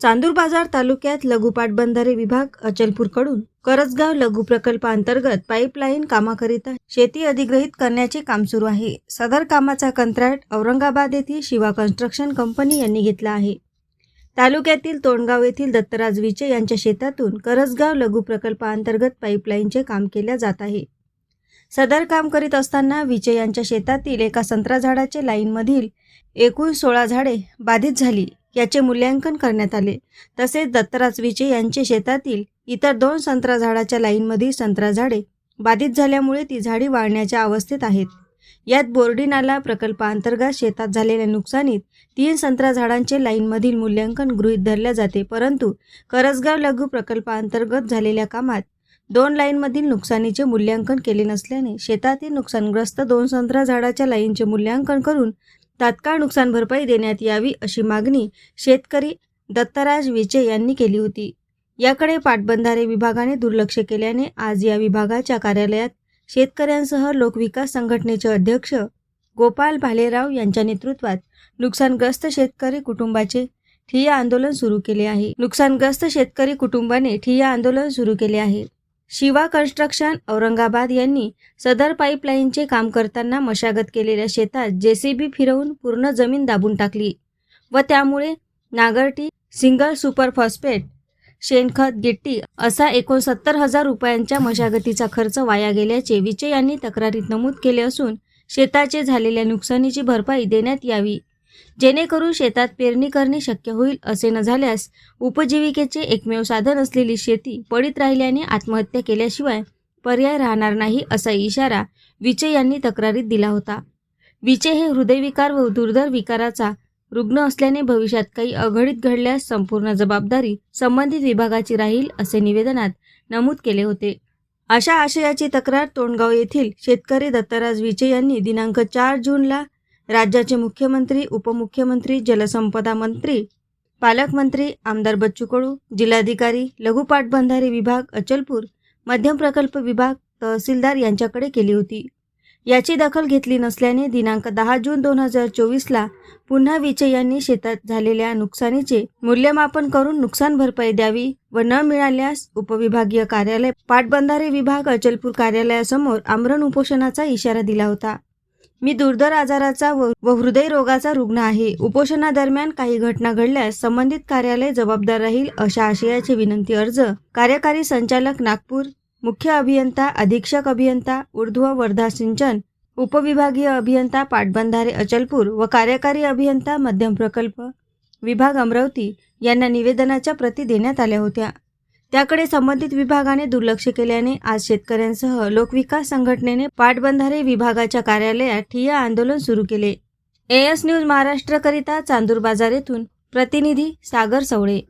चांदूर बाजार तालुक्यात लघुपाट बंधारे विभाग अचलपूरकडून करजगाव लघु प्रकल्पांतर्गत पाईपलाईन कामाकरिता शेती अधिग्रहित करण्याचे काम सुरू आहे. सदर कामाचा कंत्राट औरंगाबाद येथील शिवा कन्स्ट्रक्शन कंपनी यांनी घेतला आहे. तालुक्यातील तोंडगाव येथील दत्तराज विचे यांच्या शेतातून करजगाव लघु प्रकल्पाअंतर्गत पाईपलाईनचे काम केले जात आहे. सदर काम करीत असताना विचे यांच्या शेतातील एका संत्रा झाडाचे लाईनमधील एकूण सोळा झाडे बाधित झाली. याचे मूल्यांकन करण्यात आले. तसेच दत्तराज विचे यांचे शेतातील इतर दोन संत्रा झाडाच्या लाईनमधील संत्रा झाडे बाधित झाल्यामुळे ती झाडी वाळण्याच्या अवस्थेत आहेत. यात बोर्डी नाला प्रकल्पांतर्गत शेतात झालेल्या नुकसानीत तीन संत्रा झाडांचे लाईनमधील मूल्यांकन गृहीत धरले जाते परंतु करसगाव लघु प्रकल्पांतर्गत झालेल्या कामात दोन लाईनमधील नुकसानीचे मूल्यांकन केले नसल्याने शेतातील नुकसानग्रस्त दोन संत्रा झाडाच्या लाईनचे मूल्यांकन करून तात्काळ नुकसान भरपाई देण्यात यावी अशी मागणी शेतकरी दत्तराज विचे यांनी केली होती. याकडे पाटबंधारे विभागाने दुर्लक्ष केल्याने आज या विभागाच्या कार्यालयात शेतकऱ्यांसह लोकविकास संघटनेचे अध्यक्ष गोपाल भालेराव यांच्या नेतृत्वात नुकसानग्रस्त शेतकरी कुटुंबाचे ठिय्या आंदोलन सुरू केले आहे. नुकसानग्रस्त शेतकरी कुटुंबाने ठिय्या आंदोलन सुरू केले आहे. शिवा कन्स्ट्रक्शन औरंगाबाद यांनी सदर पाईपलाईनचे काम करताना मशागत केलेल्या शेतात जेसीबी फिरवून पूर्ण जमीन दाबून टाकली व त्यामुळे नागरटी सिंगल सुपर फॉस्फेट शेणखत गिट्टी असा एकोणसत्तर हजार रुपयांच्या मशागतीचा खर्च वाया गेल्याचे विजय यांनी तक्रारीत नमूद केले असून शेताचे झालेल्या नुकसानीची भरपाई देण्यात यावी. जेणेकरून शेतात पेरणी करणे शक्य होईल असे न झाल्यास उपजीविकेचे एकमेव साधन असलेली शेती पडीत राहिल्याने आत्महत्या केल्याशिवाय पर्याय राहणार नाही असा इशारा विचे यांनी तक्रारीत दिला होता. विचे हे हृदयविकार व दुर्धर विकाराचा रुग्ण असल्याने भविष्यात काही अघडीत घडल्यास संपूर्ण जबाबदारी संबंधित विभागाची राहील असे निवेदनात नमूद केले होते. अशा आशयाची तक्रार तोंडगाव येथील शेतकरी दत्तराज विचे यांनी दिनांक चार जूनला राज्याचे मुख्यमंत्री उपमुख्यमंत्री जलसंपदा मंत्री पालकमंत्री आमदार बच्चू कडू जिल्हाधिकारी लघुपाटबंधारे विभाग अचलपूर मध्यम प्रकल्प विभाग तहसीलदार यांच्याकडे केली होती. याची दखल घेतली नसल्याने दिनांक दहा जून दोन हजार चोवीसला पुन्हा विचे यांनी शेतात झालेल्या नुकसानीचे मूल्यमापन करून नुकसान भरपाई द्यावी व न मिळाल्यास उपविभागीय कार्यालय पाटबंधारे विभाग अचलपूर कार्यालयासमोर आमरण उपोषणाचा इशारा दिला होता. मी दुर्धर आजाराचा व व हृदयरोगाचा रुग्ण आहे. उपोषणादरम्यान काही घटना घडल्यास संबंधित कार्यालय जबाबदार राहील अशा आशयाचे विनंती अर्ज कार्यकारी संचालक नागपूर मुख्य अभियंता अधीक्षक अभियंता ऊर्ध्व वर्धा सिंचन उपविभागीय अभियंता पाटबंधारे अचलपूर व कार्यकारी अभियंता मध्यम प्रकल्प विभाग अमरावती यांना निवेदनाच्या प्रती देण्यात आल्या होत्या. त्याकडे संबंधित विभागाने दुर्लक्ष केल्याने आज शेतकऱ्यांसह लोकविकास संघटनेने पाटबंधारे विभागाच्या कार्यालयात ठिय्या आंदोलन सुरू केले. एएस न्यूज महाराष्ट्रकरिता चांदूर बाजार येथून प्रतिनिधी सागर सवळे.